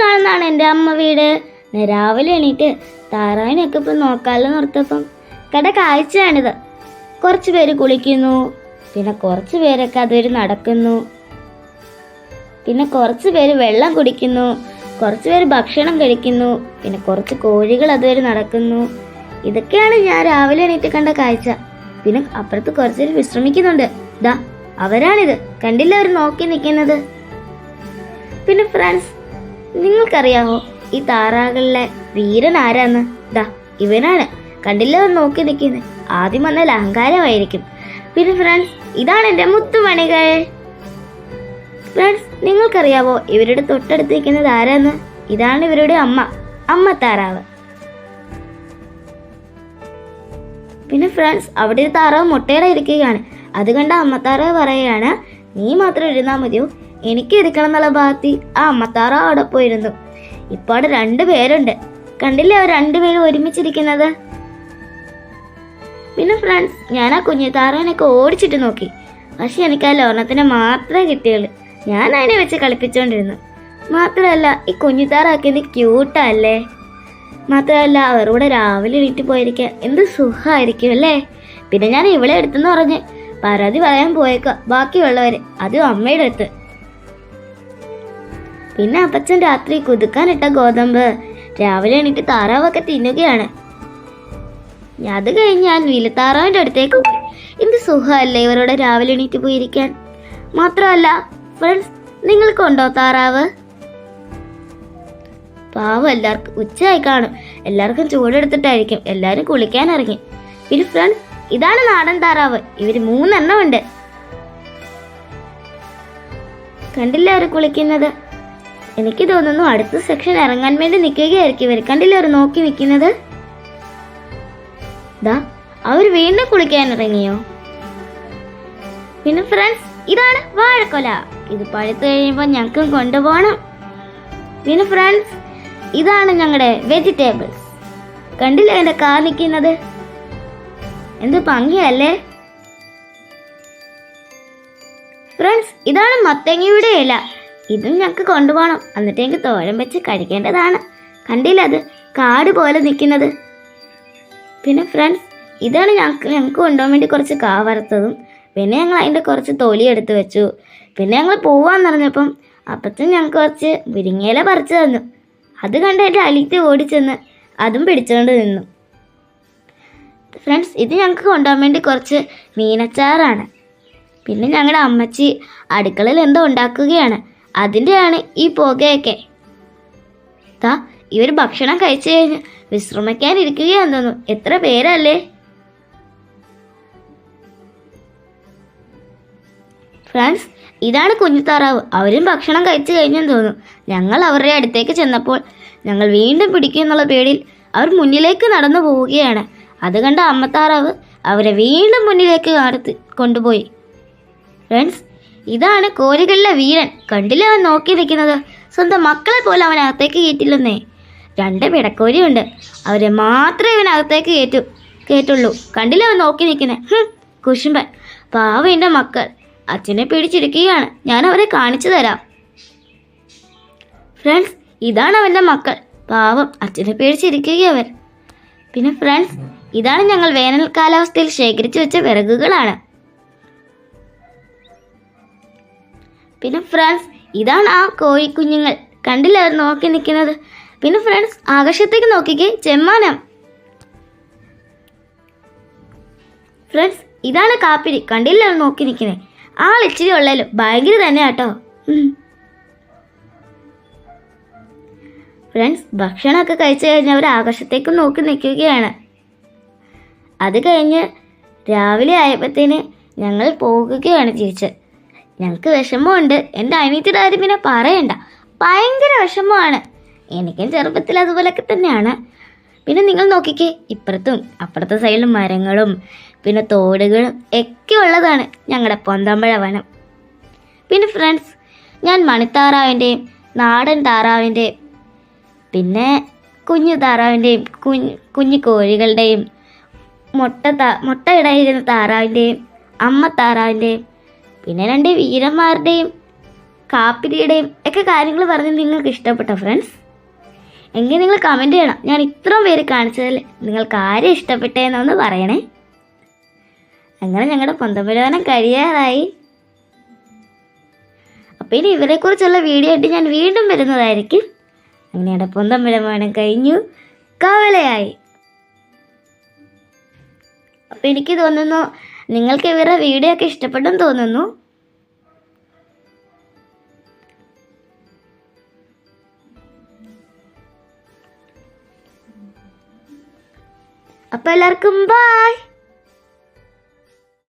കാണുന്നതാണ് എന്റെ അമ്മ വീട്. രാവിലെ എണീറ്റ് താറാവിനൊക്കെ ഇപ്പം നോക്കാമല്ലോ നിർത്തപ്പം. കട കാഴ്ചയാണിത്. കുറച്ച് പേര് കുളിക്കുന്നു. പിന്നെ കുറച്ച് പേരൊക്കെ അതുവരെ നടക്കുന്നു. പിന്നെ കുറച്ച് പേര് വെള്ളം കുടിക്കുന്നു. കുറച്ച് പേര് ഭക്ഷണം കഴിക്കുന്നു. പിന്നെ കുറച്ച് കോഴികൾ അതുവരെ നടക്കുന്നു. ഇതൊക്കെയാണ് ഞാൻ രാവിലെ എണീറ്റ് കണ്ട കാഴ്ച. പിന്നെ അപ്പുറത്ത് കുറച്ച് പേര് വിശ്രമിക്കുന്നുണ്ട്. ദാ അവരാണിത്. കണ്ടില്ല അവർ നോക്കി നിൽക്കുന്നത്? പിന്നെ ഫ്രണ്ട്സ് നിങ്ങൾക്കറിയാമോ ഈ താറാകളിലെ വീരൻ ആരാന്ന്? ദാ ഇവനാണ്. കണ്ടില്ല നോക്കി നിൽക്കുന്നത് ആദ്യം വന്നാൽ അഹങ്കാരമായിരിക്കും. പിന്നെ ഫ്രണ്ട്സ് ഇതാണ് എന്റെ മുത്തുമണികൾ. ഫ്രണ്ട്സ് നിങ്ങൾക്കറിയാവോ ഇവരുടെ തൊട്ടടുത്ത് നിൽക്കുന്നത് ആരാന്ന്? ഇതാണ് ഇവരുടെ അമ്മ അമ്മ താറാവ്. പിന്നെ ഫ്രണ്ട്സ് അവിടെ ഒരു താറാവ് മുട്ടയുടെ ഇരിക്കുകയാണ്. അത് കണ്ട അമ്മ താറാവ് പറയുകയാണ് നീ മാത്രം ഇരുന്നാൽ മതിയോ? എനിക്ക് ഇരിക്കണം എന്നുള്ള ഭാഗത്തി ആ അമ്മത്താറ അവിടെ പോയിരുന്നു. ഇപ്പൊ അവിടെ രണ്ട് പേരുണ്ട്. കണ്ടില്ലേ അവർ രണ്ടുപേരും ഒരുമിച്ചിരിക്കുന്നത്? പിന്നെ ഫ്രണ്ട്സ് ഞാൻ ആ കുഞ്ഞു താറാവിനൊക്കെ ഓടിച്ചിട്ട് നോക്കി. പക്ഷെ എനിക്ക് ആ ലോർണത്തിനെ മാത്രമേ കിട്ടിയുള്ളൂ. ഞാൻ അതിനെ വെച്ച് കളിപ്പിച്ചുകൊണ്ടിരുന്നു മാത്രമല്ല ഈ കുഞ്ഞു താറാക്കിയത് ക്യൂട്ടല്ലേ മാത്രമല്ല അവരോട് രാവിലെ എണീറ്റ് പോയിരിക്കാൻ എന്ത് സുഖമായിരിക്കും അല്ലേ? പിന്നെ ഞാൻ ഇവളെ എടുത്തെന്ന് പറഞ്ഞ് പരാതി പറയാൻ പോയേക്കാം. ബാക്കിയുള്ളവർ അതും അമ്മയുടെ അടുത്ത്. പിന്നെ അപ്പച്ചൻ രാത്രി കുതുക്കാനിട്ട ഗോതമ്പ്. രാവിലെ എണീറ്റ് താറാവൊക്കെ തിന്നുകയാണ്. അത് കഴിഞ്ഞ് ഞാൻ വീലത്താറാവിന്റെ അടുത്തേക്ക് പോയി. എന്ത് സുഖമല്ലേ ഇവരോട് രാവിലെ എണീറ്റ് പോയിരിക്കാൻ? മാത്രമല്ല ഫ്രണ്ട്സ് നിങ്ങൾക്കുണ്ടോ താറാവ്? പാവം എല്ലാവർക്കും ഉച്ചയായി കാണും. എല്ലാവർക്കും ചൂടെടുത്തിട്ടായിരിക്കും. എല്ലാവരും കുളിക്കാൻ ഇറങ്ങി. പിന്നെ ഫ്രണ്ട്സ് ഇതാണ് നാടൻ താറാവ്. ഇവർ മൂന്നെണ്ണം ഉണ്ട് കണ്ടില്ല അവർ കുളിക്കുന്നത്? എനിക്ക് തോന്നുന്നു അടുത്ത സെക്ഷൻ ഇറങ്ങാൻ വേണ്ടി നിൽക്കുകയായിരിക്കും. ഇവർ കണ്ടില്ല അവർ നോക്കി നിൽക്കുന്നത്? ദാ അവർ വീണ്ടും കുളിക്കാൻ ഇറങ്ങിയോ? പിന്നെ ഫ്രണ്ട്സ് ഇതാണ് വാഴക്കൊല. ഇത് പഴുത്ത് കഴിയുമ്പോൾ ഞങ്ങൾക്കും കൊണ്ടുപോകണം. പിന്നെ ഫ്രണ്ട്സ് ഇതാണ് ഞങ്ങളുടെ വെജിറ്റബിൾസ് കണ്ടില്ലേ എന്റെ കാ നിൽക്കുന്നത്? എന്ത് ഭംഗിയല്ലേ? ഫ്രണ്ട്സ് ഇതാണ് മത്തങ്ങയുടെ ഇല. ഇതും ഞങ്ങൾക്ക് കൊണ്ടുപോകണം. എന്നിട്ട് എനിക്ക് തോരൻ വെച്ച് കഴിക്കേണ്ടതാണ്. കണ്ടില്ല അത്? കാട് പോലെ നിൽക്കുന്നത്. പിന്നെ ഫ്രണ്ട്സ് ഇതാണ് ഞങ്ങൾക്ക് ഞങ്ങൾക്ക് കൊണ്ടുപോകാൻ വേണ്ടി കുറച്ച് കാ വറുത്തതും പിന്നെ ഞങ്ങൾ അതിന്റെ കുറച്ച് തൊലി എടുത്ത് വെച്ചു. പിന്നെ ഞങ്ങൾ പോവാന്ന് പറഞ്ഞപ്പം അപ്പത്തും ഞങ്ങൾക്ക് കുറച്ച് മുരിങ്ങയില പറിച്ചു തന്നു. അത് കണ്ട് എന്റെ അലിത്ത് ഓടിച്ചെന്ന് അതും പിടിച്ചുകൊണ്ട് നിന്നു. ഫ്രണ്ട്സ് ഇത് ഞങ്ങൾക്ക് കൊണ്ടുപോകാൻ വേണ്ടി കുറച്ച് മീനച്ചാറാണ്. പിന്നെ ഞങ്ങളുടെ അമ്മച്ചി അടുക്കളയിൽ എന്തോ ഉണ്ടാക്കുകയാണ്. അതിന്റെയാണ് ഈ പുകയൊക്കെ. താ ഇവർ ഭക്ഷണം കഴിച്ചു കഴിഞ്ഞ് വിശ്രമിക്കാനിരിക്കുകയാന്ന് തോന്നുന്നു എത്ര പേരല്ലേ? ഫ്രണ്ട്സ് ഇതാണ് കുഞ്ഞു താറാവ്. അവരും ഭക്ഷണം കഴിച്ചു കഴിഞ്ഞെന്ന് തോന്നുന്നു ഞങ്ങൾ അവരുടെ അടുത്തേക്ക് ചെന്നപ്പോൾ ഞങ്ങൾ വീണ്ടും പിടിക്കും എന്നുള്ള പേടിയിൽ അവർ മുന്നിലേക്ക് നടന്നു പോവുകയാണ്. അത് കണ്ട അമ്മത്താറാവ് അവരെ വീണ്ടും മുന്നിലേക്ക് കാണത്ത് കൊണ്ടുപോയി. ഫ്രണ്ട്സ് ഇതാണ് കോലുകളിലെ വീരൻ. കണ്ടില്ല അവൻ നോക്കി നിൽക്കുന്നത്? സ്വന്തം മക്കളെ പോലും അവൻ അകത്തേക്ക് കയറ്റില്ലെന്നേ. രണ്ട് പിടക്കോരിയുണ്ട് അവരെ മാത്രമേ ഇവനകത്തേക്ക് കയറ്റു കയറ്റുള്ളൂ. കണ്ടില്ല അവൻ നോക്കി നിൽക്കുന്നേ കുശുമ്പൻ. പാവം മക്കൾ. അച്ഛനെ പിടിച്ചിരിക്കുകയാണ്. ഞാൻ അവരെ കാണിച്ചു തരാം. ഫ്രണ്ട്സ് ഇതാണ് അവന്റെ മക്കൾ. പാവം അച്ഛനെ പേടിച്ചിരിക്കുകയവർ പിന്നെ ഫ്രണ്ട്സ് ഇതാണ് ഞങ്ങൾ വേനൽ കാലാവസ്ഥയിൽ ശേഖരിച്ചു വെച്ച വിറകുകളാണ്. പിന്നെ ഫ്രണ്ട്സ് ഇതാണ് ആ കോഴിക്കുഞ്ഞുങ്ങൾ കണ്ടില്ല അവർ നോക്കി നിൽക്കുന്നത്? പിന്നെ ഫ്രണ്ട്സ് ആകാശത്തേക്ക് നോക്കിക്കേ ചെമ്മാനം. ഫ്രണ്ട്സ് ഇതാണ് കാപ്പിരി. കണ്ടില്ല നോക്കി നിൽക്കുന്നത്? ആൾ ഇച്ചിരി ഉള്ളാലും ഭയങ്കര തന്നെ കേട്ടോ ഫ്രണ്ട്സ് ഭക്ഷണമൊക്കെ കഴിച്ചു കഴിഞ്ഞ് അവർ ആകാശത്തേക്ക് നോക്കി നിൽക്കുകയാണ്. അത് കഴിഞ്ഞ് രാവിലെ ആയപ്പോഴത്തേന് ഞങ്ങൾ പോകുകയാണ് തിരിച്ച് ഞങ്ങൾക്ക് വിഷമമുണ്ട്. എന്റെ അനിയത്തിയുടെ കാര്യം പിന്നെ പറയണ്ട. ഭയങ്കര വിഷമമാണ്. എനിക്കും ചെറുപ്പത്തിൽ അതുപോലൊക്കെ തന്നെയാണ്. പിന്നെ നിങ്ങൾ നോക്കിക്കേ ഇപ്പുറത്തും അപ്പുറത്തെ സൈഡിലും മരങ്ങളും പിന്നെ തോടുകളും ഒക്കെ ഉള്ളതാണ് ഞങ്ങളുടെ പൊന്തമ്പഴ വനം. പിന്നെ ഫ്രണ്ട്സ് ഞാൻ മണിത്താറാവിന്റെയും നാടൻ താറാവിന്റെയും പിന്നെ കുഞ്ഞു താറാവിന്റെയും കുഞ്ഞ് കുഞ്ഞു കോഴികളുടെയും മുട്ട താ മുട്ട ഇടയിരുന്ന താറാവിന്റെയും അമ്മ താറാവിന്റെയും പിന്നെ രണ്ട് വീരന്മാരുടെയും കാപ്പിരിയുടെയും ഒക്കെ കാര്യങ്ങൾ പറഞ്ഞ് നിങ്ങൾക്ക് ഇഷ്ടപ്പെട്ടോ ഫ്രണ്ട്സ് എങ്കിൽ നിങ്ങൾ കമന്റ് ചെയ്യണം. ഞാൻ ഇത്രയും പേര് കാണിച്ചതിൽ നിങ്ങൾക്ക് ആരെ ഇഷ്ടപ്പെട്ടേന്നൊന്ന് പറയണേ. അങ്ങനെ ഞങ്ങളുടെ പൊന്തമ്പുരാനം കഴിയാറായി. അപ്പോൾ ഇനി ഇവരെക്കുറിച്ചുള്ള വീഡിയോ ആയിട്ട് ഞാൻ വീണ്ടും വരുന്നതായിരിക്കും. അങ്ങനെ ഞങ്ങളുടെ പൊന്തമ്പുരമാനം കഴിഞ്ഞു. കവലയായി. അപ്പോൾ എനിക്ക് തോന്നുന്നു നിങ്ങൾക്ക് ഇവരുടെ വീഡിയോ ഒക്കെ ഇഷ്ടപ്പെട്ടെന്ന് തോന്നുന്നു. അപ്പോൾ എല്ലാവർക്കും ബായ്